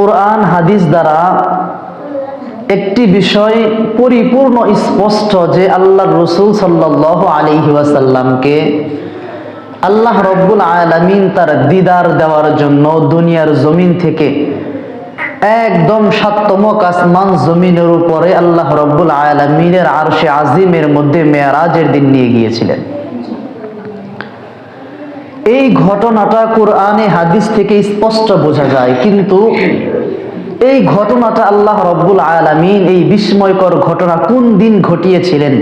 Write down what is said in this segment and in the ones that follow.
কোরআন, হাদিস দ্বারা একটি বিষয় পরিপূর্ণ স্পষ্ট যে আল্লাহ রসুল সাল্লাহ আলিহি ওয়াসাল্লামকে আল্লাহ রব্বুল আলামিন তার দিদার দেওয়ার জন্য দুনিয়ার জমিন থেকে একদম সাতমক আসমান জমিনের উপরে আল্লাহ রব্বুল আলমিনের আরশে আজিমের মধ্যে মেয়ারাজের দিন নিয়ে গিয়েছিলেন। এই ঘটনাটা কোরআনে হাদিস থেকে স্পষ্ট বোঝা যায়, কিন্তু এই ঘটনাটা আল্লাহ রব্বুল আলমিন এই বিস্ময়কর ঘটনা কোন দিন ঘটিয়েছিলেন?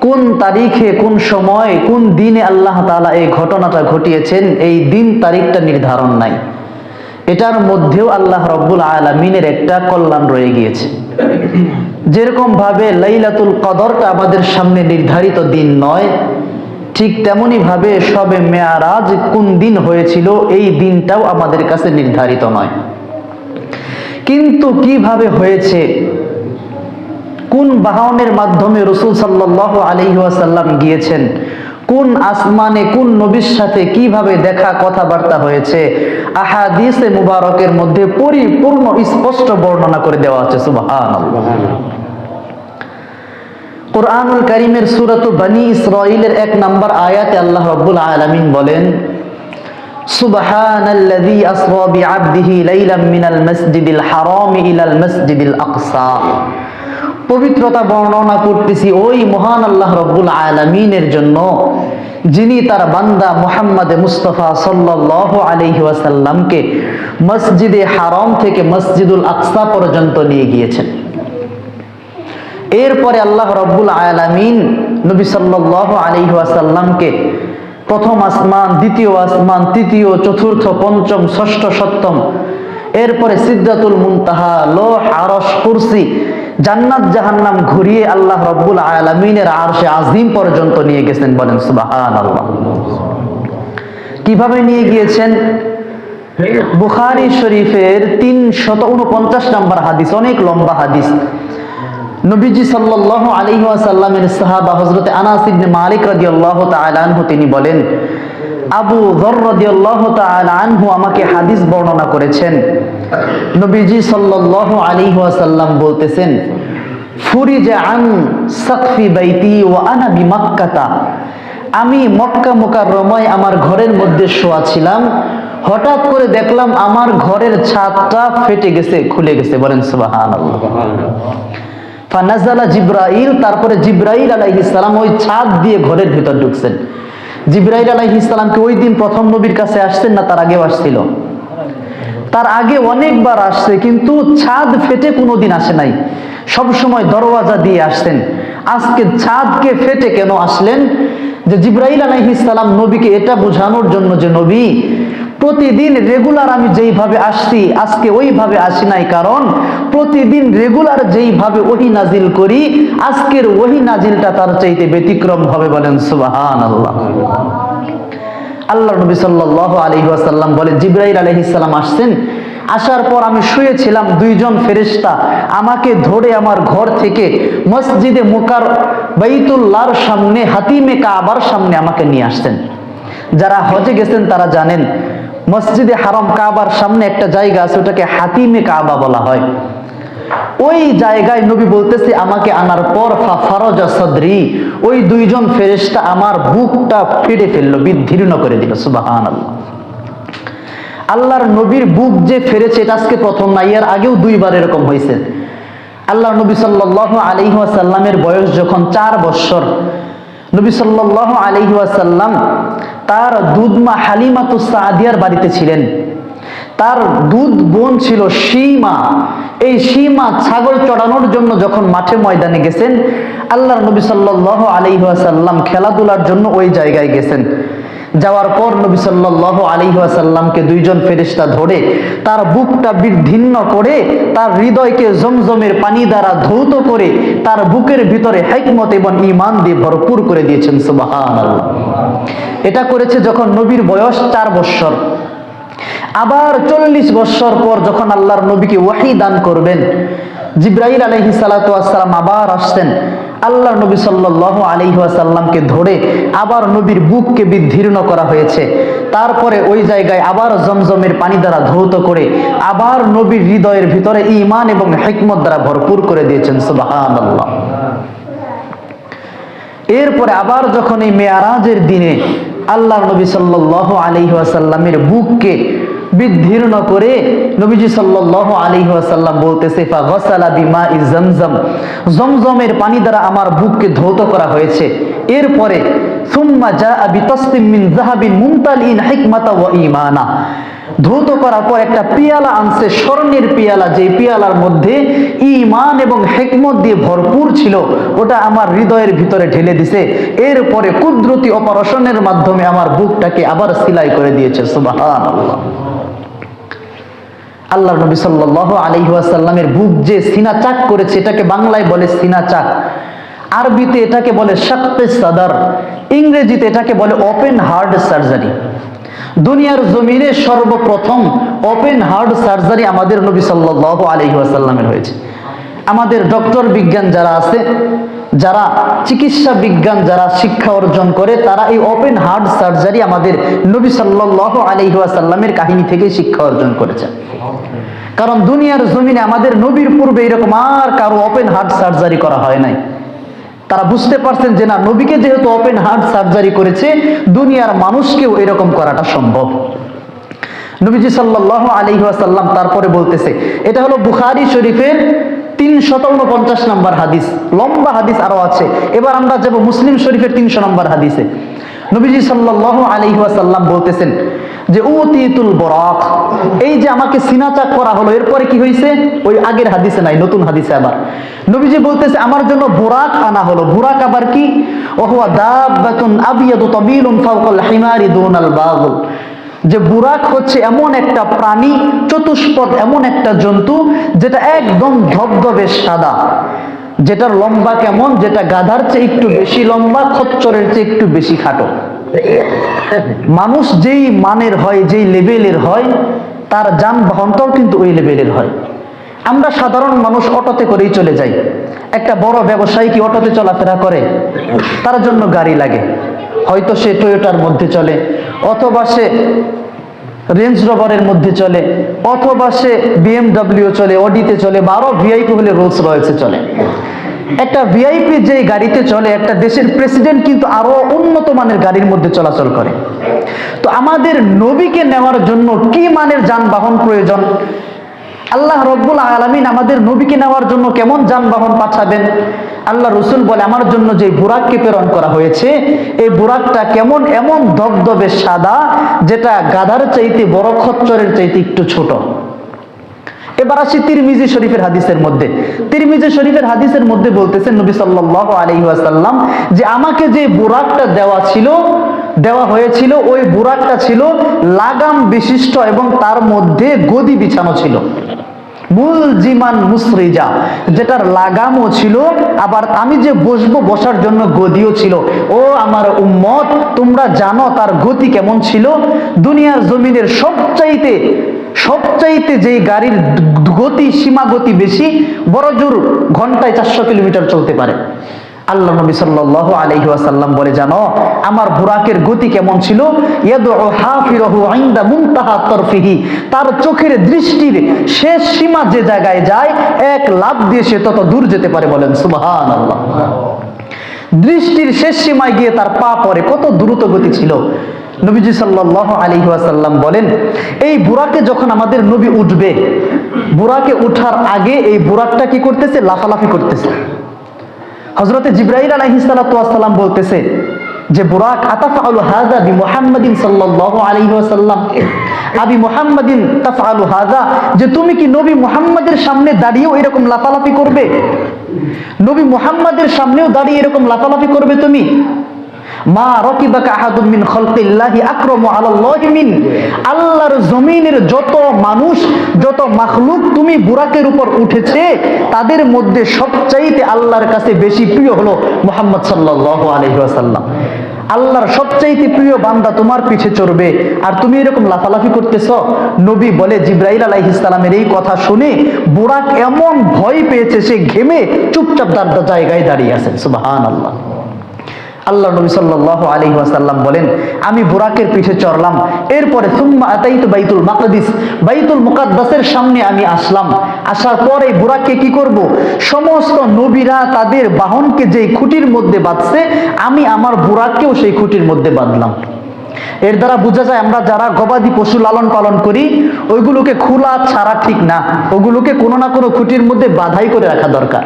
কোন তারিখে, কোন সময়, কোন দিনে আল্লাহ তালা এই ঘটনাটা ঘটিয়েছেন? এই দিন তারিখটা নির্ধারণ নাই। এটার মধ্যেও আল্লাহ রব্বুল আলমিনের একটা কল্যাণ রয়ে গিয়েছে। যেরকম ভাবে লাইলাতুল কদরটা আমাদের সামনে নির্ধারিত দিন নয় ঠিক তেমনি ভাবে সবে মেয়ারাজ কোন দিন হয়েছিল, এই দিনটাও আমাদের কাছে নির্ধারিত নয়। কিন্তু কীভাবে হয়েছে? কোন বাহনের মাধ্যমে রসুল সাল্লাহ আলহিহাসাল্লাম গিয়েছেন? কোন আসমানে কোন নবীর সাথে কীভাবে দেখা কথাবার্তা হয়েছে? আহাদিসে মুবারকের মধ্যে পরিপূর্ণ স্পষ্ট বর্ণনা করে দেওয়া হচ্ছে সুবাহান কোরআনুল করিমের সুরত বানী ইসরাইলের এক নম্বর আয়াতে আল্লাহ রব্বুল আলমিন বলেন سبحان الذي أسرى بعبده ليلا من المسجد الحرام إلى المسجد الأقصى পবিত্রতা বর্ণনা করতেছি ওই মহান আল্লাহ রব্বুল আলমিনের জন্য যিনি তার বান্দা মোহাম্মদ মুস্তফা সাল্লাহ আলহি ওয়াসাল্লামকে মসজিদে হারম থেকে মসজিদুল আকসা পর্যন্ত নিয়ে গিয়েছেন এরপরে আল্লাহ রব্বুল আলমিন নবী সাল্লাহ আলহি ওয়াসাল্লামকে প্রথম আসমান, দ্বিতীয় আসমান, তৃতীয়, চতুর্থ, পঞ্চম, ষষ্ঠ, সপ্তম, এরপরে সিদ্ধাতুল মুনতাহা, লোহ আরস কুরসি, জান্নাত, জাহান্নাম ঘুরিয়ে আল্লাহ রব্বুল আলমিনের আরশে আজিম পর্যন্ত নিয়ে গেছেন বলেন সুবাহান আল্লাহ কীভাবে নিয়ে গিয়েছেন? বুখারি শরীফের তিন শত উনপঞ্চাশ নম্বর হাদিস, অনেক লম্বা হাদিস। নবীজি সাল্লাহ আলী সাল্লামের সাহাবা হজরত আনাস ইবনে মালিক রাদিয়াল্লাহু তাআলা আনহু, তিনি বলেন, আবু যর রাদিয়াল্লাহু তাআলা আনহু আমাকে হাদিস বর্ণনা করেছেন। নবীজি সাল্লাল্লাহু আলাইহি ওয়াসাল্লাম বলতেছেন, ফুরিজা আন সাকফি বাইতি ওয়া আনা আমি মক্কা মুকাররমায় আমার ঘরের মধ্যে শোয়া ছিলাম, হঠাৎ করে দেখলাম আমার ঘরের ছাদটা ফেটে গেছে, খুলে গেছে। বলেন, সুবহানাল্লাহ। ফানাজালা জিব্রাইল, তারপরে জিব্রাইল আলাইহিস সালাম ওই ছাদ দিয়ে ঘরের ভিতর ঢুকছেন। জিব্রাইল আলাইহিস সালামকে ওই দিন প্রথম নবীর কাছে আসছেন না তার আগেও আসছিল? তার আগে অনেকবার আসছে, কিন্তু ছাদ ফেটে কোনোদিন আসে নাই। সব সময় দরওয়াজা দিয়ে আসতেন আজকে ছাদকে ফেটে কেন আসলেন? যে জিব্রাইল আলাইহিস সালাম নবীকে এটা বোঝানোর জন্য যে নবী প্রতিদিন রেগুলার আমি যেইভাবে আসছি, আজকে ওইভাবে আসি নাই। কারণ প্রতিদিন রেগুলার যেইভাবে ওহি নাজিল করি, আজকের ওহি নাজিলটা তার চাইতে ব্যতিক্রম হবে বলেন সুবাহান আল্লাহ আল্লাহ নবী সাল্লাহ আলী ওয়াসাল্লাম বলে জিব্রাইল আলহিসাল্লাম আসছেন, আসার পর আমি শুয়েছিলাম, দুইজন ফেরিস্তা আমাকে ধরে আমার ঘর থেকে মসজিদে মুকার বাইতুল্লাহর সামনে, হাতিমে কাবার সামনে আমাকে নিয়ে আসছেন। যারা হজে গেছেন তারা জানেন মসজিদে হারম কাবার সামনে একটা জায়গা আছে, ওটাকে হাতিমে কাবা বলা হয়। ওই জায়গায় নবী বলতেছে, আমাকে আনার পর ফারজা ওই দুইজন ফেরেশতা আমার বুকটা ফেড়ে ফেলল বিদীর্ণ করে দিল সুবাহান আল্লাহ আল্লাহর নবীর বুক যে ফেরেছে, এটা আজকে প্রথম না ইয়ার আগেও দুইবার এরকম হয়েছে। আল্লাহ নবী সাল্লাহ আলিহাসাল্লামের বয়স যখন চার বৎসর নবী সাল্লাহ আলিহাসাল্লাম তার দুধমা হালিমাতু সাদিয়ার বাড়িতে ছিলেন। তার দুধ বোন ছিল সীমা। এই সীমা ছাগল চড়ানোর জন্য যখন মাঠে ময়দানে গেছেন আল্লাহ নবী সাল্লাহ আলিহাসাল্লাম খেলাধুলার জন্য ওই জায়গায় গেছেন। যাওয়ার পর নবী সাল্লাহ আলিহাসাল্লামকে দুইজন ফেরিস্তা ধরে তার বুকটা বিঘ্নিন্ন করে, তার হৃদয়কে জমজমের পানি দ্বারা ধৌত করে, তার বুকের ভিতরে হেকমত এবং ইমান দিয়ে ভরপুর করে দিয়েছেন। সুবাহান এটা করেছে যখন নবীর বয়স চার বৎসর। আবার চল্লিশ বৎসর পর যখন আল্লাহর নবীকে ওয়াহি দান করবেন জিব্রাহিল আলহি সালাতাম আবার আসছেন। আল্লাহ নবী সাল্লাহ আলহিহাসাল্লামকে ধরে আবার নবীর বুককে বিদীর্ণ করা হয়েছে। তারপরে ওই জায়গায় আবার জমজমের পানি দ্বারা ধৌত করে আবার নবীর হৃদয়ের ভিতরে ইমান এবং হেকমত দ্বারা ভরপুর করে দিয়েছেন। সুবাহ এরপরে আবার যখন এই মেয়ারাজের দিনে আল্লাহ নবী সাল্লাহ আলিহাসাল্লামের বুককে বিদীর্ণ করে নবীজি সাল্লাহ আলিহাসাল্লাম বলতেছে, ফা গসালা বিমা ই জমজম। জমজমের পানি দ্বারা আমার বুককে ধৌত করা হয়েছে। এরপরে, সুম্মা যা আবি তসলিম মিন জাহাবিন মুমতালিন হিকমাতা ওয়া ইমানা ধৌত করার পর একটা পিয়ালা আনছে, স্বর্ণের পিয়ালা যে পিয়ালার মধ্যে ইমান এবং হেকমত দিয়ে ভরপুর ছিল, ওটা আমার হৃদয়ের ভিতরে ঢেলে দিছে। এরপরে কুদরতি অপারেশনের মাধ্যমে আমার বুকটাকে আবার সিলাই করে দিয়েছে সুবাহান আল্লাহ নবী সাল্লাহ আলহিহাসাল্লামের বুক যে সিনা চাক করেছে, এটাকে বাংলায় বলে সিনা চাক। আরবিতে এটাকে বলে শাক্তে সাদার, ইংরেজিতে এটাকে বলে ওপেন হার্ট সার্জারি। দুনিয়ার জমিনে সর্বপ্রথম ওপেন হার্ট সার্জারি আমাদের নবী সাল্লাহ আলহি আসাল্লামের হয়েছে। আমাদের ডক্টর বিজ্ঞান যারা আছে যারা চিকিৎসা বিজ্ঞান, যারা শিক্ষা অর্জন করে, তারা এই ওপেন হার্ট সার্জারি আমাদের নবী সাল্লাহ আলহি আসাল্লামের কাহিনী থেকে শিক্ষা অর্জন করেছে। কারণ দুনিয়ার জমিনে আমাদের নবীর পূর্বে এরকম আর কারও ওপেন হার্ট সার্জারি করা হয় নাই। তারা বুঝতে পারছেন যে না, নবীকে যেহেতু ওপেন হার্ট সার্জারি করেছে, দুনিয়ার মানুষকেও এরকম করাটা সম্ভব। নবীজি সাল্লাহ আলিহাসাল্লাম তারপরে বলতেছে, এটা হলো বুখারি শরীফের তিনশত উনপঞ্চাশ নম্বর হাদিস। লম্বা হাদিস আরও আছে। এবার আমরা যাব মুসলিম শরীফের তিনশো নম্বর হাদিসে। নবীজি সাল্লাহ আলিহাসাল্লাম বলতেছেন যে ও তিতুল বরাক। এই যে আমাকে সিনাচাক করা হলো, এরপরে কি হয়েছে ওই আগের হাদিসে নাই, নতুন হাদিসে আবার। নবীজি বলতেছে, আমার জন্য বুরাক আনা হলো। বুরাক আবার কি? ওহুয়া দাব্বাতুন আবিয়াদু তাবিলুন ফাওকাল হিমারি দুনাল বাগল। যে বুরাক হচ্ছে এমন একটা প্রাণী, চতুষ্পদ এমন একটা জন্তু, যেটা একদম ধবধবে সাদা। যেটার লম্বা কেমন, যেটা গাধার চেয়ে একটু বেশি লম্বা, খচ্চরের চেয়ে একটু বেশি খাটো। মানুষ যেই মানের হয়, যেই লেভেলের হয়, তার যানবাহনটাও কিন্তু ওই লেভেলের হয়। আমরা সাধারণ মানুষ অটোতে করেই চলে যাই। একটা বড় ব্যবসায়ী কি অটোতে চলাফেরা করে? তার জন্য গাড়ি লাগে। হয়তো সে টয়োটার মধ্যে চলে। অথবা সে রেঞ্জ রোভারের মধ্যে চলে, অথবা সে বিএমডাব্লিউ চলে অডিতে চলে, বা আরও ভিআইপি হলে রোলস রয়েছে চলে। একটা ভিআইপি যে গাড়িতে চলে, একটা দেশের প্রেসিডেন্ট কিন্তু আরও উন্নত মানের গাড়ির মধ্যে চলাচল করে। তো আমাদের নবীকে নেওয়ার জন্য কি মানের যানবাহন প্রয়োজন? আল্লাহ রব্বুল আলমিন আমাদের নবীকে নেওয়ার জন্য কেমন যানবাহন পাঠাবেন? আল্লাহ রসুল বলে, আমার জন্য যে বুরাককে প্রেরণ করা হয়েছে, এই বুরাকটা কেমন এমন ধবধবে সাদা, যেটা গাধার চাইতে বড় খচ্চরের চাইতে একটু ছোট। এবার আসি তিরমিজি শরীফের হাদিসের মধ্যে। তিরমিজি শরীফের হাদিসের মধ্যে বলতেছেন নবী সাল্লাহ আলহি আসাল্লাম যে আমাকে যে বুরাকটা দেওয়া ছিল, দেওয়া হয়েছিল, ওই বুরাকটা ছিল লাগাম বিশিষ্ট এবং তার মধ্যে গদি বিছানো ছিল। মূল জিমান মুসরিজা, যেটার লাগামও ছিল, আবার আমি যে বসবো বসার জন্য গদিও ছিল। ও আমার উম্মত, তোমরা জানো তার গতি কেমন ছিল? দুনিয়ার জমিনের সবচাইতে সবচাইতে যেই গাড়ির গতি সীমা গতি বেশি, বড় জোর ঘন্টায় চারশো কিলোমিটার চলতে পারে। আল্লাহ নবী সাল্লাহ আলহি আসাল্লাম বলে, জানো, আমার বুরাকের গতি কেমন ছিল? তার চোখের দৃষ্টির শেষ সীমা যে জায়গায় যায়, এক লাভ দিয়ে সে তত দূর যেতে পারে বলেন সুবাহান আল্লাহ দৃষ্টির শেষ সীমায় গিয়ে তার পা পরে কত দ্রুত গতি ছিল। নবীজি সাল্লাহ আলী ওয়াসাল্লাম বলেন, এই বুড়াকে যখন আমাদের নবী উঠবে, বুড়াকে উঠার আগে এই বুড়াকটা কি করতেছে? লাফালাফি করতেছে। হজরতে জিব্রাহিল আলাইহিসালাম বলতেছে যে বুরাক আতাফালু হাজা বি ওয়াসাল্লাম? আবি হাজা যে তুমি কি নবী মুহাম্মাদের সামনে দাঁড়িয়েও এরকম লাফালাফি করবে? নবী মুহাম্মাদের সামনেও দাঁড়িয়ে এরকম লাফালাফি করবে তুমি? মা রকিবাকা আহাদুম মিন খালকিল্লাহি আকরামু আলাল্লাহি মিন। আল্লাহর জমিনের যত মানুষ, যত মাখলুক তুমি বুরাকের উপর উঠেছে, তাদের মধ্যে সবচাইতে আল্লাহর কাছে বেশি প্রিয় হলো মুহাম্মদ সাল্লাল্লাহু আলাইহি ওয়াসাল্লাম। আল্লাহর সবচাইতে প্রিয় বান্দা তোমার পিছে চড়বে। আর তুমি এরকম লাফালাফি করতেছ? নবী বলে জিব্রাইল আলাইহিসালামের এই কথা শুনে বুরাক এমন ভয় পেয়েছে, সে ঘেমে চুপচাপ দাঁড় জায়গায় দাঁড়িয়ে আছেন সুবাহান আল্লাহ আল্লাহ নবী সাল্লাল্লাহু আলাইহি ওয়াসাল্লাম বলেন, আমি বুরাকের পিঠে চড়লাম। এরপরে সুম্মা আতাইতু বাইতুল মাকদিস। বাইতুল মুকাদ্দাসের সামনে আমি আসলাম। আসার পরে বুরাককে কি করব? সমস্ত নবীরা তাদের বাহনকে যেই খুঁটির মধ্যে বাঁধছে, আমি আমার বুরাককেও সেই খুঁটির মধ্যে বাঁধলাম। এর দ্বারা বোঝা যায়, আমরা যারা গবাদি পশু লালন পালন করি, ওইগুলোকে খোলা ছাড়া ঠিক না। ওগুলোকে কোনো না কোনো খুঁটির মধ্যে বাধাই করে রাখা দরকার।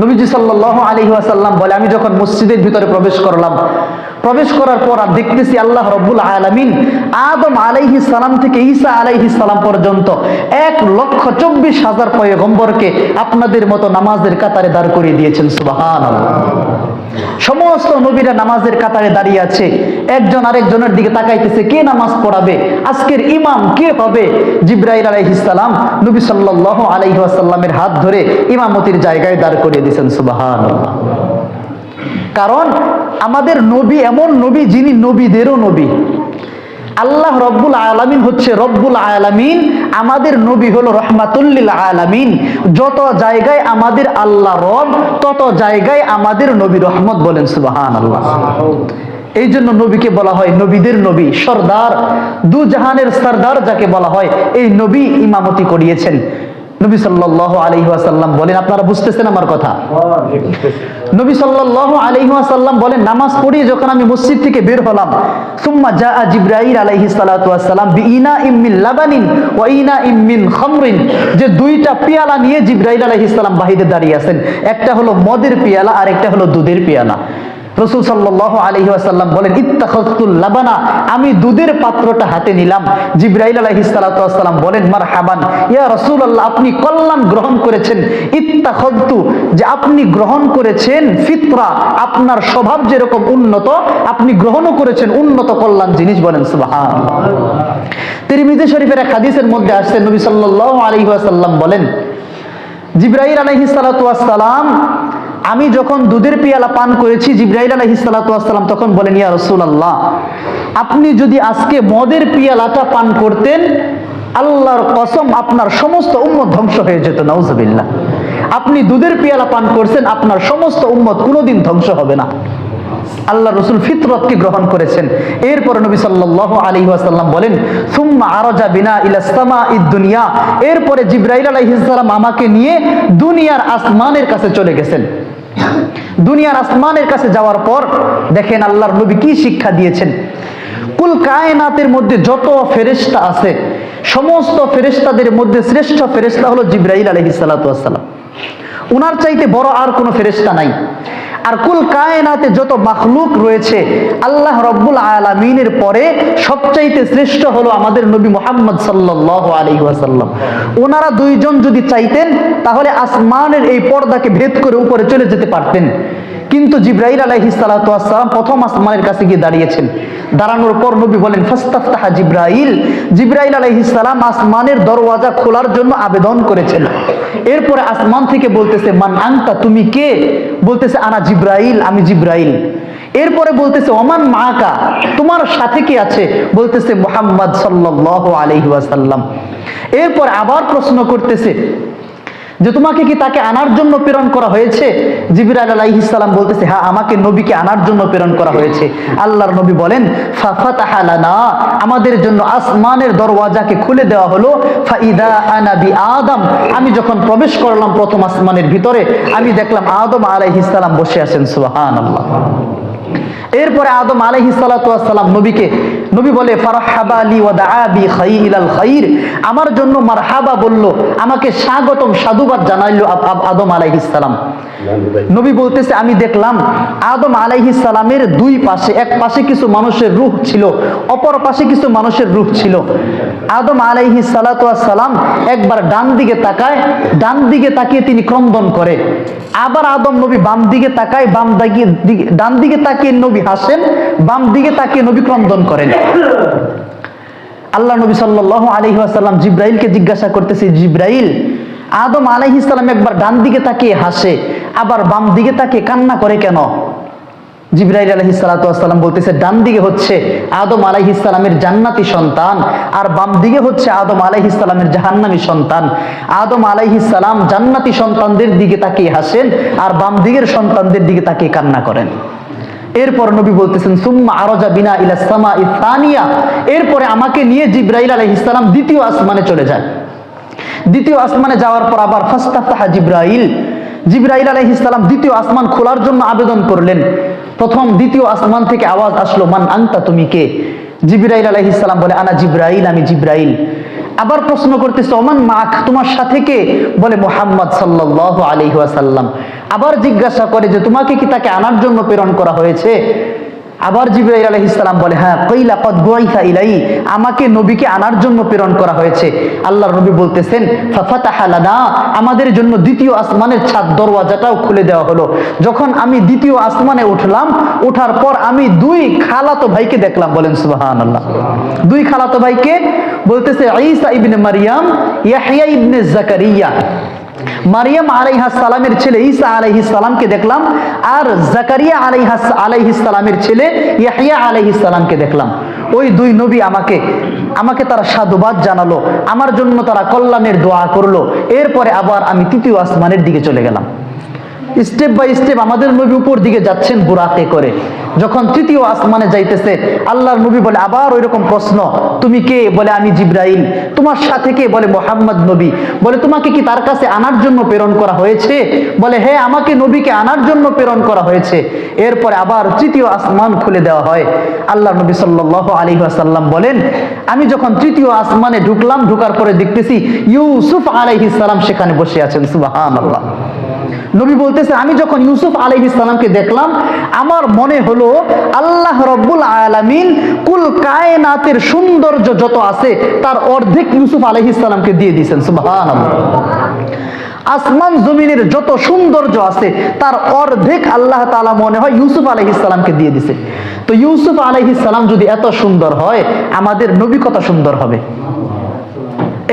নবীজি সাল্লাহ আলহি আসাল্লাম বলে, আমি যখন মসজিদের ভিতরে প্রবেশ করলাম, প্রবেশ করার পর আর দেখতেছি আল্লাহ রব্বুল আলমিন আদম আলাইহি সালাম থেকে ঈসা আলাইহি সালাম পর্যন্ত এক লক্ষ চব্বিশ হাজার পয়ে গম্বরকে আপনাদের মতো নামাজের কাতারে দাঁড় করিয়ে দিয়েছেন। সুবাহান সমস্ত নবীরা নামাজের কাতারে দাঁড়িয়ে আছে। একজন আরেকজনের দিকে তাকাইতেছে, কে নামাজ পড়াবে? আজকের ইমাম কে হবে? জিব্রাইল আলাইহিসাল্লাম নবী সাল্লাহ আলাইহাসাল্লামের হাত ধরে ইমামতির জায়গায় দাঁড় করিয়ে দিয়েছেন সুবাহান কারণ আমাদের নবী এমন নবী যিনি নবীদেরও নবী। আল্লাহ রব্বুল আলামিন হচ্ছে রব্বুল আলামিন, আমাদের নবী হলো রহমাতুল্লিল আলামিন। যত জায়গায় আমাদের আল্লাহ রব, তত জায়গায় আমাদের নবী রহমত বলেন সুবাহান আল্লাহ এই জন্য নবীকে বলা হয় নবীদের নবী, সর্দার। দু জাহানের সর্দার যাকে বলা হয়, এই নবী ইমামতি করিয়েছেন। নবী সাল্লাহ আলহিহাসাল্লাম বলেন, আপনারা বুঝতেছেন আমার কথা? নবী সাল্লাহ আলহিহাসাল্লাম বলেন, নামাজ পড়িয়ে যখন আমি মসজিদ থেকে বের হলাম, সুম্মা জা জিব্রাইল আলাইহি সালাতাম বিনা ইমিন লাবানিন ও ইনা ইমিন খামরিন। যে দুইটা পেয়ালা নিয়ে জিব্রাইল সালাম বাহিরে দাঁড়িয়ে আছেন, একটা হলো মদের পিয়ালা আর একটা হলো দুধের পিয়ালা। রসুল সাল্লাহ আলহি আসাল্লাম বলেন ইত্তাখতুল লাবানা। আমি দুধের পাত্রটা হাতে নিলাম। জিব্রাইল আলহি সালাতাম বলেন মার হাবান ইয়া রসুল আল্লাহ আপনি কল্যাণ গ্রহণ করেছেন। ইত্তাখতু যে আপনি গ্রহণ করেছেন ফিতরা, আপনার স্বভাব যেরকম উন্নত, আপনি গ্রহণও করেছেন উন্নত কল্যাণ জিনিস বলেন সুবাহান তিরমিজি শরীফের এক হাদিসের মধ্যে আসছে, নবী সাল্লাহ আলহি আসাল্লাম বলেন, জিব্রাইল আলহি সালাতাম আমি যখন দুধের পিয়ালা পান করেছি, জিব্রাইল আলহি সালাতাম তখন বলেন, ইয়া রসুল আল্লাহ আপনি যদি আজকে মদের পিয়ালাটা পান করতেন, আল্লাহর কসম আপনার সমস্ত উম্মত ধ্বংস হয়ে যেত নওজবিল্লা আপনি দুধের পিয়ালা পান করছেন, আপনার সমস্ত উম্মত কোনোদিন ধ্বংস হবে না। আল্লাহ রসুল ফিতরতকে গ্রহণ করেছেন। এরপর নবী সাল্লাহ আলী আসাল্লাম বলেন, সুম্মা আরজা বিনা ইলাস্তামা ইদ দুনিয়া। এরপরে জিব্রাইল আলাইহিসাল্লাম আমাকে নিয়ে দুনিয়ার আসমানের কাছে চলে গেছেন। দুনিয়ার আসমানের কাছে যাওয়ার পর দেখেন আল্লাহর নবী কি শিক্ষা দিয়েছেন। কুল কায়নাতের মধ্যে যত ফেরেস্তা আছে, সমস্ত ফেরেস্তাদের মধ্যে শ্রেষ্ঠ ফেরেস্তা হলো জিব্রাইল আলহিসাল্লাম ওনার চাইতে বড় আর কোনো ফেরেস্তা নাই। আর কুল কায়নাতে যত মাখলুক রয়েছে, আল্লাহ রব্বুল আলমিনের পরে সবচাইতে শ্রেষ্ঠ হলো আমাদের নবী মোহাম্মদ সাল্লাহ আলী ওয়াসাল্লাম। ওনারা দুইজন যদি চাইতেন, তাহলে আসমানের এই পর্দাকে ভেদ করে উপরে চলে যেতে পারতেন। কিন্তু জিব্রাইল আলাইহি সালাম প্রথম আসমানের কাছে গিয়ে দাঁড়িয়েছেন। দাঁড়ানোর পর নবী বলেন, ফাস্তাফতাহা জিব্রাইল। জিব্রাইল সালাম আসমানের দরওয়াজা খোলার জন্য আবেদন করেছেন। এরপরে আসমান থেকে বলতেছে, মান আংতা তুমি কে? বলতেছে, আনা জিব্রাইল, আমি জিব্রাইল। এরপরে বলতেছে, ওমান মাকা তোমার সাথে কি আছে? বলতেছে, মোহাম্মদ সাল্লাহ আলহিহাসাল্লাম এরপর আবার প্রশ্ন করতেছে যে তোমাকে কি তাকে আনার জন্য প্রেরণ করা হয়েছে? জিবিরাল আলাইহিসাল্লাম বলতেছে হ্যাঁ আমাকে নবীকে আনার জন্য প্রেরণ করা হয়েছে। আল্লাহর নবী বলেন ফাফাতাহালানা আমাদের জন্য আসমানের দরওয়াজাকে খুলে দেওয়া হলো, ফাইদা আনাবি আদম আমি যখন প্রবেশ করলাম প্রথম আসমানের ভিতরে, আমি দেখলাম আদম আলাইহিসাল্লাম বসে আছেন সুবাহান আল্লাহ এরপরে আদম আলহি নবীকে নবী বলে আমার জন্য মারহাবা বলল, আমাকে স্বাগতম সাধুবাদ জানাইল আদম আলাইহিস সালাম। নবী বলতেছে, আমি দেখলাম আদম আলাইহিস সালামের দুই পাশে, এক পাশে কিছু মানুষের রূহ ছিল, অপর পাশে কিছু মানুষের রূহ ছিল। আদম আলাইহিস সালাম একবার ডান দিকে তাকায়, ডান দিকে তাকিয়ে তিনি ক্রন্দন করে। আবার আদম নবী বাম দিকে তাকায়, বাম দিকে, ডান দিকে তাকিয়ে নবী হাসেন, বাম দিকে তাকিয়ে নবী ক্রন্দন করেন। আল্লাহ নবী সাল্লাহ আলহি আসাল্লাম জিব্রাইলকে জিজ্ঞাসা করতেছে, জিব্রাইল, আদম আলাইহিসাল্লাম একবার ডান দিকে তাকিয়ে হাসে, আবার বাম দিকে তাকিয়ে কান্না করে কেন? জিব্রাইল আলহি সালাতাম বলতেছে, ডান দিকে হচ্ছে আদম আলাইহিসালামের জান্নাতি সন্তান, আর বাম দিকে হচ্ছে আদম আলাইহিসালামের জাহান্নামী সন্তান। আদম আলাইহিসালাম জান্নাতি সন্তানদের দিকে তাকিয়ে হাসেন, আর বাম দিকের সন্তানদের দিকে তাকিয়ে কান্না করেন। এরপর নবী বলতেছেন, সুম্মা আরজা বিনা ইলা সামা ইসানিয়া এরপরে আমাকে নিয়ে জিব্রাইল আলাইহিসালাম দ্বিতীয় আসমানে চলে যায়। দ্বিতীয় আসমানে যাওয়ার পর আবার ফাস্তাফতাহা জিব্রাইল। জিব্রাইল আলাইহিসালাম দ্বিতীয় আসমান খোলার জন্য আবেদন করলেন। প্রথম দ্বিতীয় আসমান থেকে আওয়াজ আসলো, মান আনতা, তুমি কে? জিব্রাইল আলাইহিসালাম বলে, আনা জিব্রাইল, আমি জিব্রাইল। আবার প্রশ্ন করতেছে, ওমান মাখ তোমার সাথে কে? বলে, মোহাম্মদ সাল্লাহ আলহি আসাল্লাম আবার জিজ্ঞাসা করে যে, তোমাকে কি তাকে আনার জন্য প্রেরণ করা হয়েছে? আবার জিব্রাইল আলাইহিস সালাম বলে হ্যাঁ কইলা কদ বুআইসা ইলাই আমাকে নবীকে আনার জন্য প্রেরণ করা হয়েছে। আল্লাহর নবী বলতেছেন ফাফাতাহা লানা, আমাদের জন্য দ্বিতীয় আসমানের ছাদ দরওয়াজাটাও খুলে দেওয়া হলো। যখন আমি দ্বিতীয় আসমানে উঠলাম ওঠার পর আমি দুই খালাতো ভাইকে দেখলাম, বলেন সুবাহান আল্লাহ দুই খালাতো ভাইকে বলতেছে, ঈসা ইবনে মারিয়াম ইয়াহইয়া ইবনে জাকারিয়া। মারিয়াম আলাইহা সালামের ছেলে ঈসা আলাইহিস সালামকে দেখলাম, আর জাকারিয়া আলাইহাস আলাইহিস সালামের ছেলে ইয়াহিয়া আলাইহিস সালামকে দেখলাম। ওই দুই নবী আমাকে আমাকে তারা সাধুবাদ জানালো, আমার জন্য তারা কল্যাণের দোয়া করল। এরপরে আবার আমি তৃতীয় আসমানের দিকে চলে গেলাম। স্টেপ বাই স্টেপ আমাদের নবী উপর দিকে যাচ্ছেন বুরাতে করে। যখন তৃতীয় আসমানে যাইতেছে, আল্লাহর নবী বলে, আবার ওই রকম প্রশ্ন। তুমি কে? বলে, আমি জিব্রাইল। তোমার সাথে কে? বলে, মোহাম্মদ নবী। বলে, তোমাকে কি তার কাছে আনার জন্য প্রেরণ করা হয়েছে? বলে হ্যাঁ আমাকে নবীকে আনার জন্য প্রেরণ করা হয়েছে। এরপরে আবার তৃতীয় আসমান খুলে দেওয়া হয়। আল্লাহ নবী সাল্লাহ আলী আসাল্লাম বলেন, আমি যখন তৃতীয় আসমানে ঢুকলাম, ঢুকার পরে দেখতেছি ইউসুফ আলাইহিস সালাম সেখানে বসে আছেন। সুবাহান আল্লাহ নবী বলতেছে, আমি যখন ইউসুফ আলাইহ ইসলামকে দেখলাম, আমার মনে হলো, আল্লাহ রব্বুল আলামিন কুল কায়নাতের সৌন্দর্য যত আছে, তার অর্ধেক ইউসুফ আলাইহ ইসলামকে দিয়ে দিয়েছেন সুবহান আসমান জমিনের যত সৌন্দর্য আছে, তার অর্ধেক আল্লাহ তালা মনে হয় ইউসুফ আলাইহিস সালামকে দিয়ে দিছে তো ইউসুফ আলাইহিস সালাম যদি এত সুন্দর হয়, আমাদের নবী কত সুন্দর হবে?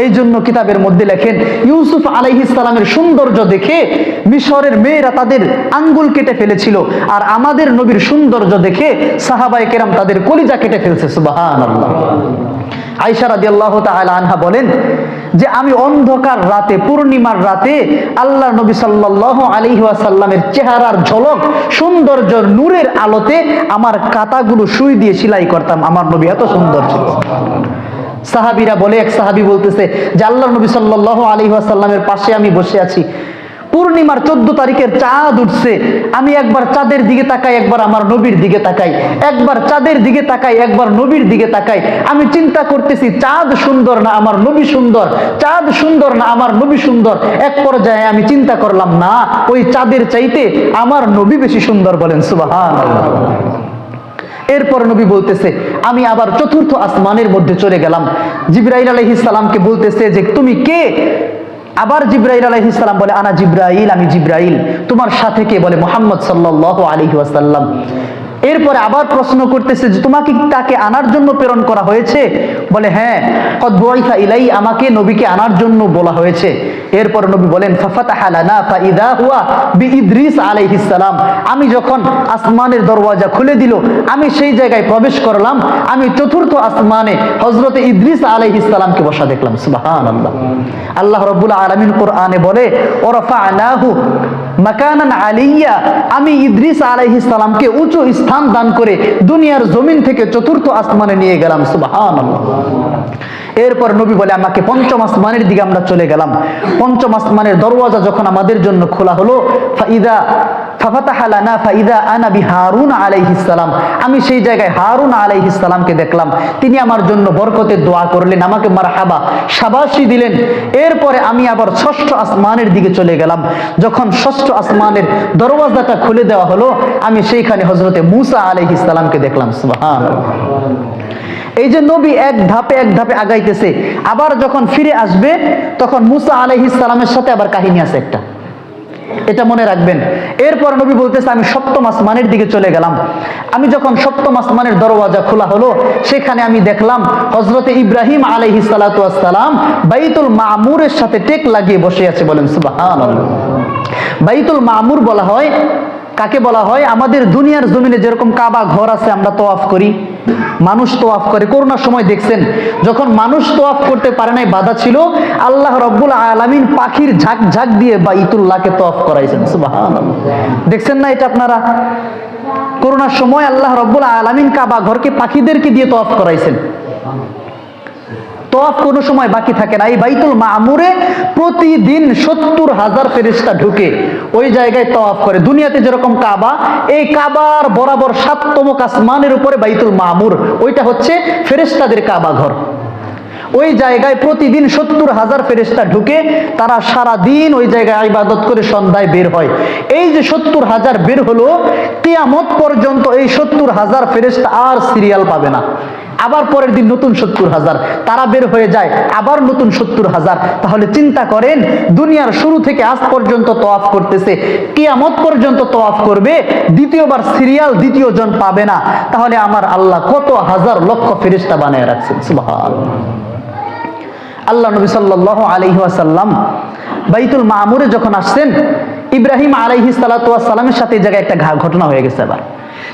এই জন্য কিতাবের মধ্যে লেখেন, ইউসুফ আলাইহিসালামের সৌন্দর্য দেখে মিশরের মেয়েরা তাদের আঙ্গুল কেটে ফেলেছিল আর আমাদের নবীর সৌন্দর্য দেখে সাহাবাই কেরাম তাদের কলিজা কেটে ফেলছে সুবাহান আল্লাহ আইসা রাজি আল্লাহ আনহা বলেন যে আমি অন্ধকার রাতে, পূর্ণিমার রাতে আল্লাহ নবী সাল্লাহ আলী ওয়াসাল্লামের চেহারার ঝলক সৌন্দর্য নূরের আলোতে আমার কাতাগুলো সুই দিয়ে সেলাই করতাম। আমার নবী এত সুন্দর ছিল। সাহাবিরা বলে, এক সাহাবি বলতেছে যে আল্লাহ নবী সাল্লাহ আলী আসাল্লামের পাশে আমি বসে আছি। পূর্ণিমার চোদ্দ তারিখের চাঁদ উঠছে। আমি একবার চাঁদের দিকে তাকাই, একবার আমার নবীর দিকে তাকাই। একবার চাঁদের দিকে তাকাই, একবার নবীর দিকে তাকাই। আমি চিন্তা করতেছি, চাঁদ সুন্দর না আমার নবী সুন্দর? চাঁদ সুন্দর না আমার নবী সুন্দর? এক পর্যায়ে আমি চিন্তা করলাম, না, ওই চাঁদের চাইতে আমার নবী বেশি সুন্দর বলেন সুবাহ এরপর নবী বলতেছে, আমি আবার চতুর্থ আসমানের মধ্যে চলে গেলাম। জিব্রাইল আলহিস সালামকে বলতেছে যে, তুমি কে? আবার জিব্রাইল আলহিসাল্লাম বলে, আনা জিব্রাইল, আমি জিব্রাইল। তোমার সাথে কে? বলে, মোহাম্মদ সাল্লাহ আলহি ওয়াসাল্লাম। এরপরে আবার প্রশ্ন করতেছে যে তোমাকে তাকে আনার জন্য প্রেরণ করা হয়েছে? বলে হ্যাঁ কদ ইলাই, আমাকে নবীকে আনার জন্য বলা হয়েছে। এরপর নবী বলেন, ফাফাতাহা লানা, ফাইদা হুয়া বিইদ্রিস আলাইহিস সালাম। আমি যখন আসমানের দরওয়াজা খুলে দিল, আমি সেই জায়গায় প্রবেশ করলাম, আমি চতুর্থ আসমানে হযরতে ইদ্রিস আলাইহিস সালামকে বসা দেখলাম। সুবহানাল্লাহ। আল্লাহ রাব্বুল আলামিন কোরআনে বলে, ওরফানাহু মাকানান আলিয়া, আমি ইদ্রিস আলাইহিস সালামকে উঁচু স্থান দান করে দুনিয়ার জমিন থেকে চতুর্থ আসমানে নিয়ে গেলাম, সুবহানাল্লাহ। এরপর নবী বলে, আমাকে পঞ্চম আসমানের দিকে আমরা চলে গেলাম। পঞ্চম আসমানের দরওয়াজা যখন আমাদের জন্য খোলা হলো, ফাইদা আমি সেই জায়গায় হারুন আলাইহিস সালামকে দেখলাম। তিনি আমার জন্য বরকতের দোয়া করলেন, আমাকে মারহাবা শাবাশি দিলেন। এরপরে আমি আবার ষষ্ঠ আসমানের দিকে চলে গেলাম। যখন ষষ্ঠ আসমানের দরওয়াজাটা খুলে দেওয়া হলো, আমি সেইখানে হজরতে মুসা আলাইহিস সালামকে দেখলাম। এই যে নবী এক ধাপে এক ধাপে আগাইতেছে, আবার যখন ফিরে আসবে, তখন মুসা আলাইহিস সালামের সাথে আবার কাহিনী আছে একটা। এটা মনে রাখবেন। এরপর নবী বলতেছে, আমি সপ্তম আসমানের দিকে চলে গেলাম। আমি যখন সপ্তম আসমানের দরওয়াজা খোলা হলো, সেখানে আমি দেখলাম হজরতে ইব্রাহিম আলহি সালাতাম বাইতুল মামুরের সাথে টেক লাগিয়ে বসে আছে বলেন সুবাহ বাইতুল মামুর বলা হয় কাকে বলা হয়? আমাদের দুনিয়ার জমিনে যেরকম কাবা ঘর আছে, আমরা তোয়াফ করি। মানুষ তোয়াফ করে। করোনার সময় দেখছেন, যখন মানুষ তোয়াফ করতে পারে নাই, বাধা ছিল, আল্লাহ রব্বুল আলামিন পাখির ঝাঁক ঝাঁক দিয়ে বা ইতুল্লাহকে তোয়াফ করাইছেন দেখছেন না এটা আপনারা? করোনার সময় আল্লাহ রব্বুল আলামিন কাবা ঘরকে পাখিদেরকে দিয়ে তোয়াফ করাইছেন। তোয়াফ কোনো সময় বাকি থাকে না। এই বাইতুল মামুরে প্রতিদিন সত্তর হাজার ফেরিস্তা ঢুকে ওই জায়গায় তোয়াফ করে। দুনিয়াতে যেরকম কাবা, এই কাবার বরাবর সাততম আসমানের উপরে বাইতুল মামুর। ওইটা হচ্ছে ফেরেস্তাদের কাবা ঘর। ওই জায়গায় প্রতিদিন সত্তর হাজার ফেরেস্তা ঢুকে তারা সারা দিন ওই জায়গায় ইবাদত করে সন্ধ্যায় বের হয়। এই যে সত্তর হাজার বের হলো, কিয়ামত পর্যন্ত এই সত্তর হাজার ফেরেস্তা আর সিরিয়াল পাবে না। আবার পরের দিন নতুন সত্তর হাজার। তারা বের হয়ে যায়, আবার নতুন সত্তর হাজার। তাহলে চিন্তা করেন, দুনিয়ার শুরু থেকে আজ পর্যন্ত তোয়াফ করতেছে। কিয়ামত পর্যন্ত তোয়াফ করবে, দ্বিতীয়বার সিরিয়াল দ্বিতীয় জন পাবে না। তাহলে আমার আল্লাহ কত হাজার লক্ষ ফেরিস্তা বানিয়ে রাখছেন, সুবহানাল্লাহ। আল্লাহ নবী সাল্লাহ আলহি আসাল্লাম বাইতুল মামুরে যখন আসছেন, ইব্রাহিম আলাইহি সালাতামের সাথে এই জায়গায় একটা ঘটনা হয়ে গেছে আবার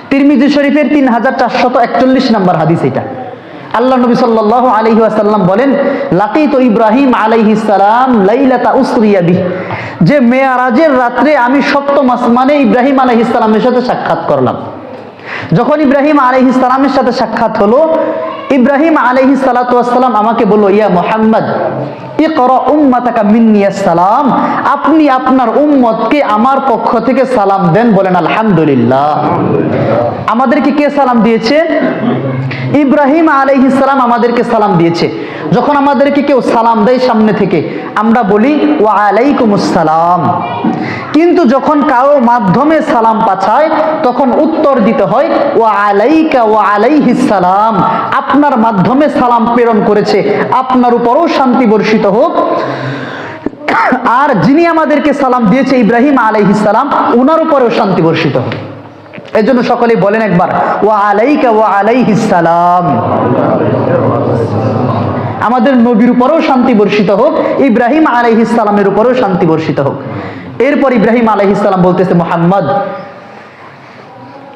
তিরমিজি শরীফের তিন হাজার চারশত একচল্লিশ নম্বর হাদিস এটা। আল্লাহ নবী সাল্লাহ আলহি আসাল্লাম বলেন, লাকিত ইব্রাহিম আলাইহি সালাম লাইলাতা উসরিয়া বিহ যে মেয়ারাজের রাত্রে আমি সপ্তম আসমানে ইব্রাহিম আলাইহিস সাথে সাক্ষাৎ করলাম। যখন ইব্রাহিম সালামের সাথে সাক্ষাৎ হলো ইব্রাহিম আলহি সালাতাম আমাকে বলল, ইয়া মোহাম্মদ সালাম। আপনি আপনার উম্মতকে আমার পক্ষ থেকে সালাম দেন বলেন, আলহামদুলিল্লাহ। আমাদেরকে কে সালাম দিয়েছে? ইব্রাহিম সালাম আমাদেরকে সালাম দিয়েছে। যখন আমাদেরকে কেউ সালাম দেয় সামনে থেকে, আমরা বলি আলাইকুমুসসালাম কিন্তু যখন কারও মাধ্যমে সালাম পাঠায়, তখন উত্তর দিতে হয়, ওয়া আলাইকা আলাইহিস সালাম। আপনার মাধ্যমে সালাম প্রেরণ করেছে, আপনার উপরও শান্তি বর্ষিত হোক। আর যিনি আমাদেরকে সালাম দিয়েছে ইব্রাহিম আলাইহিস সালাম ওনার উপরেও শান্তি বর্ষিত হোক। এই জন্য সকলেই বলেন একবার, ওয়া আলাইকা ওয়া আলাইহিস সালাম। আমাদের নবীর উপরেও শান্তি বর্ষিত হোক, ইব্রাহিম আলাইহিস সালামের উপরেও শান্তি বর্ষিত হোক। এরপর ইব্রাহিম আলাইহিস সালাম বলতেছে, মোহাম্মদ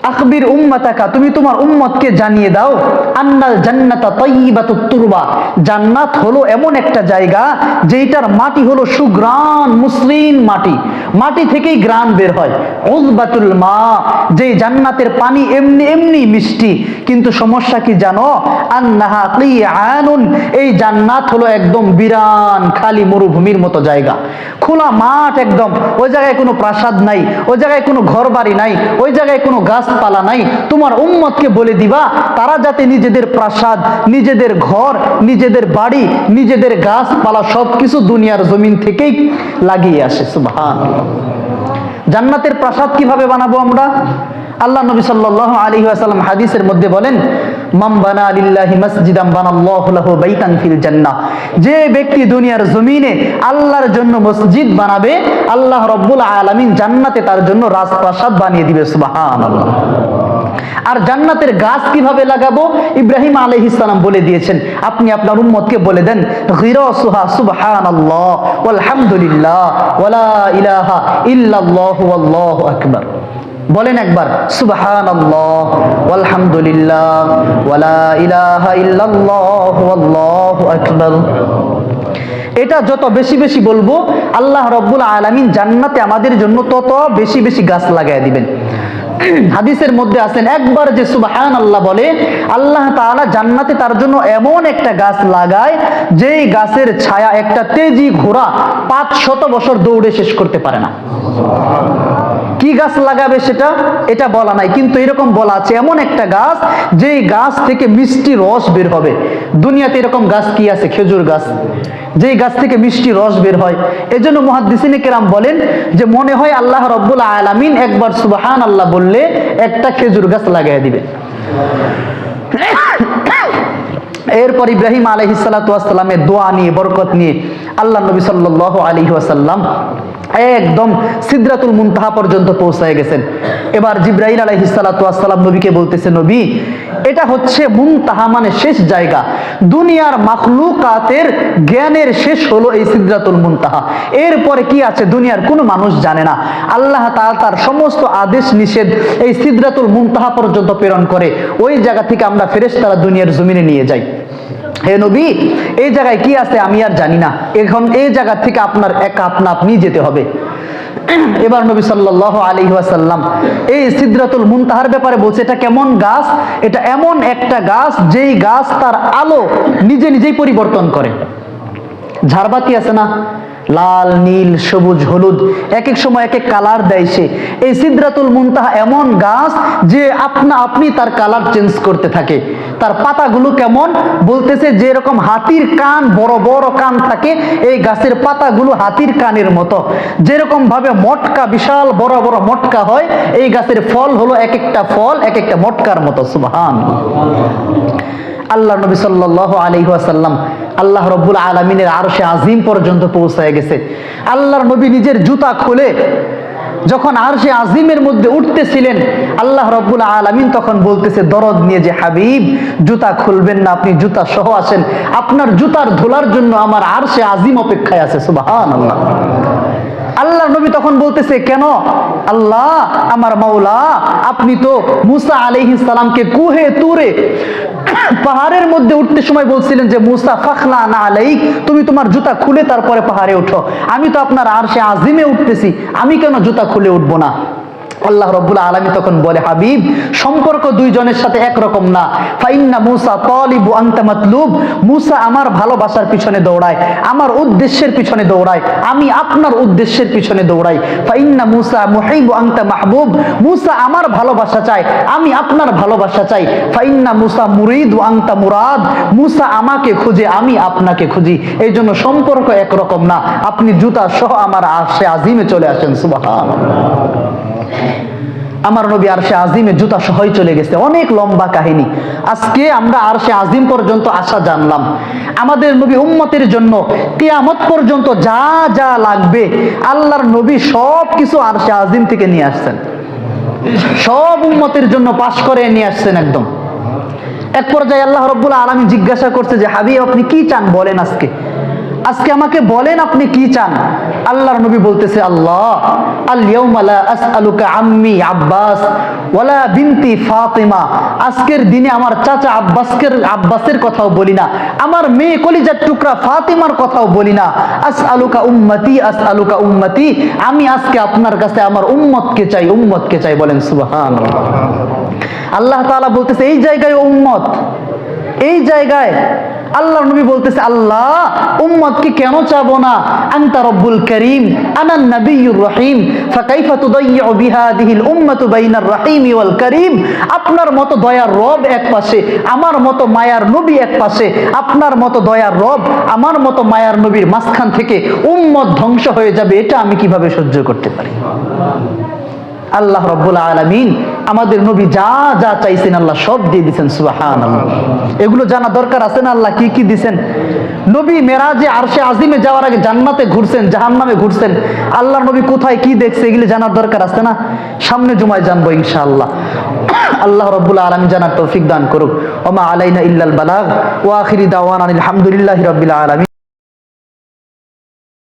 আখবির উম্মাতাকা, তুমি তোমার উম্মতকে জানিয়ে দাও, আন্নাল জান্নাতা তাইয়িবাতুত তুরবা। জান্নাত হলো এমন একটা জায়গা যেটার মাটি হলো সুগ্রান মুসলিম মাটি। মাটি থেকেই গ্রান বের হয়। উজবাতুল মা যে জান্নাতের পানি এমনি এমনি মিষ্টি। কিন্তু সমস্যা কি জানো? আন্নাহা ক্লিয়ানুন এই জান্নাত হলো একদম বিরান, খালি মরুভূমির মতো জায়গা। খোলা মাঠ একদম, ওই জায়গায় কোনো প্রাসাদ নাই, ওই জায়গায় কোনো ঘর বাড়ি নাই, ওই জায়গায় কোনো গাছপালা নাই, তোমার উম্মতকে বলে দিবা, তারা যাতে নিজেদের প্রাসাদ, নিজেদের ঘর, নিজেদের বাড়ি, নিজেদের গাছপালা সব কিছু দুনিয়ার জমিন থেকেই লাগিয়ে আসে সুবহান জান্নাতের প্রাসাদ কীভাবে বানাবো আমরা? আল্লাহ নবী সাল্লাল্লাহু আলাইহি ওয়াসাল্লাম হাদিসের মধ্যে বলেন মাম বানা লিল্লাহি মাসজিদান বানাল্লাহু বাইতান ফিল জান্নাহ। যে ব্যক্তি দুনিয়ার জমিনে আল্লাহর জন্য মসজিদ বানাবে, আল্লাহ রব্বুল আলামিন জান্নাতে তার জন্য রাজপ্রাসাদ বানিয়ে দিবে, সুবহানাল্লাহ। আর জান্নাতের গাছ কীভাবে লাগাবো? ইব্রাহিম আলাইহিস সালাম বলে দিয়েছেন, আপনি আপনার উম্মতকে বলে দেন, গিরাসুহা সুবহানাল্লাহ, ওয়ালহামদুলিল্লাহ, ওয়ালা ইলাহা ইল্লাল্লাহু, ওয়াল্লাহু আকবার। বলেন একবার আকবার। এটা যত বেশি বেশি বলব, আল্লাহ রব্বুল আলামিন জান্নাতে আমাদের জন্য তত বেশি বেশি গাছ লাগাই দিবেন। হাদিসের মধ্যে আছেন, একবার যে সুবাহান আল্লাহ বলে, আল্লাহ তাআলা জান্নাতে তার জন্য এমন একটা গাছ লাগায়, যেই গাছের ছায়া একটা তেজি ঘোড়া পাঁচ শত বছর দৌড়ে শেষ করতে পারে না। কি গাছ লাগাবে সেটা, এটা বলা নাই। কিন্তু এরকম বলা আছে, এমন একটা গাছ, যেই গাছ থেকে মিষ্টি রস বের হবে। দুনিয়াতে এরকম গাছ কি আছে? খেজুর গাছ। যেই গাছ থেকে মিষ্টি রস বের হয়। এই এজন্য মহাদিসিনে কেরাম বলেন যে, মনে হয় আল্লাহ রব্বুল আলামিন একবার সুবাহান আল্লাহ বললে একটা খেজুর গাছ লাগাই দিবে। এরপর ইব্রাহিম আলহিসাল্লামের দোয়া নিয়ে, বরকত নিয়ে আল্লাহ নবী সাল্লাহ আলী আসাল্লাম একদম সিদ্রাতুল মুনতাহা পর্যন্ত পৌঁছায় গেছেন। এবার জিব্রাহিম জিব্রাহিল আলহিসাল্লাম নবীকে বলতেছে, নবী, এটা হচ্ছে মুনতাহা মানে শেষ জায়গা। দুনিয়ার মাখলুকাতের জ্ঞানের শেষ হলো এই সিদ্রাতুল মুনতাহা। এরপরে কি আছে? দুনিয়ার কোনো মানুষ জানে না। আল্লাহ তাআলা তার সমস্ত আদেশ নিষেধ এই সিদ্রাতুল মুনতাহা পর্যন্ত প্রেরণ করে। ওই জায়গা থেকে আমরা ফেরেশতারা দুনিয়ার জমিনে নিয়ে যাই। হে নবী, এই জায়গায় কি আছে আমি আর জানি না। এখন এই জায়গা থেকে আপনার একা আপনা আপনি যেতে হবে। এবার নবী সাল্লাহ আলী ওয়াসাল্লাম এই সিদ্রাতুল মুনতাহার ব্যাপারে বলছে, এটা কেমন গাছ? এটা এমন একটা গাছ, যেই গাছ তার আলো নিজে নিজেই পরিবর্তন করে। ঝাড়বাতি আছে না? লাল, নীল, সবুজ, হলুদ এক এক সময় এক এক কালার দেয় সে। এই সিদ্রাতুল মুনতাহা এমন গাছ যে আপনা আপনি তার কালার চেঞ্জ করতে থাকে। তার পাতাগুলো কেমন? বলতেছে যে এরকম হাতির কান, বড় বড় কান থাকে, এই গাছের পাতাগুলো হাতির কানের মতো। যেরকম ভাবে মটকা, বিশাল, বড় বড় মটকা হয়, এই গাছের ফল হলো এক একটা ফল এক একটা মটকার মতো, সুবহান। আল্লাহ নবী সাল্লাহ আলহাসাল্লাম আল্লাহ রব্বুল আলমিনের আরশে আজিম পর্যন্ত পৌঁছায় গেছে। আল্লাহর নবী নিজের জুতা খুলে যখন আরশে আজিমের মধ্যে উঠতেছিলেন, আল্লাহ রব্বুল আলমিন তখন বলতেছে, দরদ নিয়ে যে হাবিব, জুতা খুলবেন না, আপনি জুতা সহ আসেন। আপনার জুতার ধোলার জন্য আমার আর সে আজিম অপেক্ষায় আছে সুবাহান আল্লাহ আল্লাহ নবী তখন বলতেছে, কেন? আল্লাহ, আমার মাওলা, আপনি তো মুসা আলহ সালামকে কুহে তুরে পাহাড়ের মধ্যে উঠতে সময় বলছিলেন যে, মুসা, ফাখলা না আলাই তুমি তোমার জুতা খুলে তারপরে পাহাড়ে উঠো। আমি তো আপনার আর সে আজিমে উঠতেছি, আমি কেন জুতা খুলে উঠবো না? আল্লাহ রব্বুল আলমী তখন বলে, হাবিব, সম্পর্ক দুইজনের সাথে একরকম না। ফাইন্না মুসা তলিবু আন্তা মাতলুব। মুসা আমার ভালোবাসার পিছনে দৌড়ায়, আমার উদ্দেশ্যের পিছনে দৌড়ায়, আমি আপনার উদ্দেশ্যের পিছনে দৌড়াই। ফাইন্না মুসা মুহাইবু আন্তা মাহবুব। মুসা আমার ভালোবাসা চাই আমি আপনার ভালোবাসা চাই। ফাইন্না মুসা মুরিদ আন্তা মুরাদ। মুসা আমাকে খুঁজে, আমি আপনাকে খুঁজি। এই জন্য সম্পর্ক একরকম না। আপনি জুতা সহ আমার আসে আজিমে চলে আসেন সুবাহ আমার নবী আরশে আজিমে জুতা সহই চলে গেছে। অনেক লম্বা কাহিনী। আজকে আমরা আরশে আজিম পর্যন্ত আসা জানলাম। আমাদের নবী উম্মতের জন্য কিয়ামত পর্যন্ত যা যা লাগবে, আল্লাহর নবী সব কিছু আরশে আজিম থেকে নিয়ে আসছেন। সব উম্মতের জন্য পাশ করে নিয়ে আসছেন একদম। এক পর্যায়ে আল্লাহ রব্বুল আলমী জিজ্ঞাসা করছে যে হাবি আপনি কি চান বলেন আজকে? আজকে আমাকে বলেন আপনি কি চান? আল্লাহর নবী বলতেছে, আল্লাহ আম্মি আব্বাস ওয়ালা বিনতি ফাতিমা। আজকের দিনে আমার চাচা আব্বাসকের, আব্বাসের কথাও বলি না। আমার মেয়ে কলিজার টুকরা ফাতিমার কথাও বলি না। আসআলুকা উম্মতি আসআলুকা উম্মতি। আমি আজকে আপনার কাছে আমার উম্মতকে চাই উম্মতকে চাই। বলেন, সুবহানাল্লাহ। আল্লাহ তাআলা বলতেছে, এই জায়গায় উম্মত, এই জায়গায় আল্লাহ নবী বলতেছে, আল্লাহ উম্মত কি কেন চাবো না? আনতা রব্বুল করিম আনান নবিয়ুর রহিম, ফাকাইফা তুদাইয়ু বিহাদিহিল উম্মাতু বাইনার রহিম ওয়াল করিম, আপনার মতো দয়ার রব এক পাশে, আমার মতো মায়ার নবী এক পাশে, আপনার মতো দয়ার রব আমার মতো মায়ার নবীর মাঝখান থেকে উম্মত ধ্বংস হয়ে যাবে, এটা আমি কীভাবে সহ্য করতে পারি? আল্লাহ রব্বুল আলমিন আমাদের নবী যা যা চাইছেন আল্লাহ সব দিয়ে দিচ্ছেন সুবাহান এগুলো জানা দরকার আছে না আল্লাহ? কি কি দিছেন? নবী মেরাজে আরশে আজিমে যাওয়ার আগে জান্নাতে ঘুরছেন, জাহান্নামে ঘুরছেন। আল্লাহর নবী কোথায় কি দেখছে, এগুলো জানার দরকার আছে না? সামনে জুমায় জানব ইনশাআল্লাহ। আল্লাহ রব্বুল আলমী জানার তৌফিক দান করুক। ওমা আলাইনা ইল্লাল বালাগ। ও আখিরি দাওয়ান আলহামদুলিল্লাহ রবিল আলমী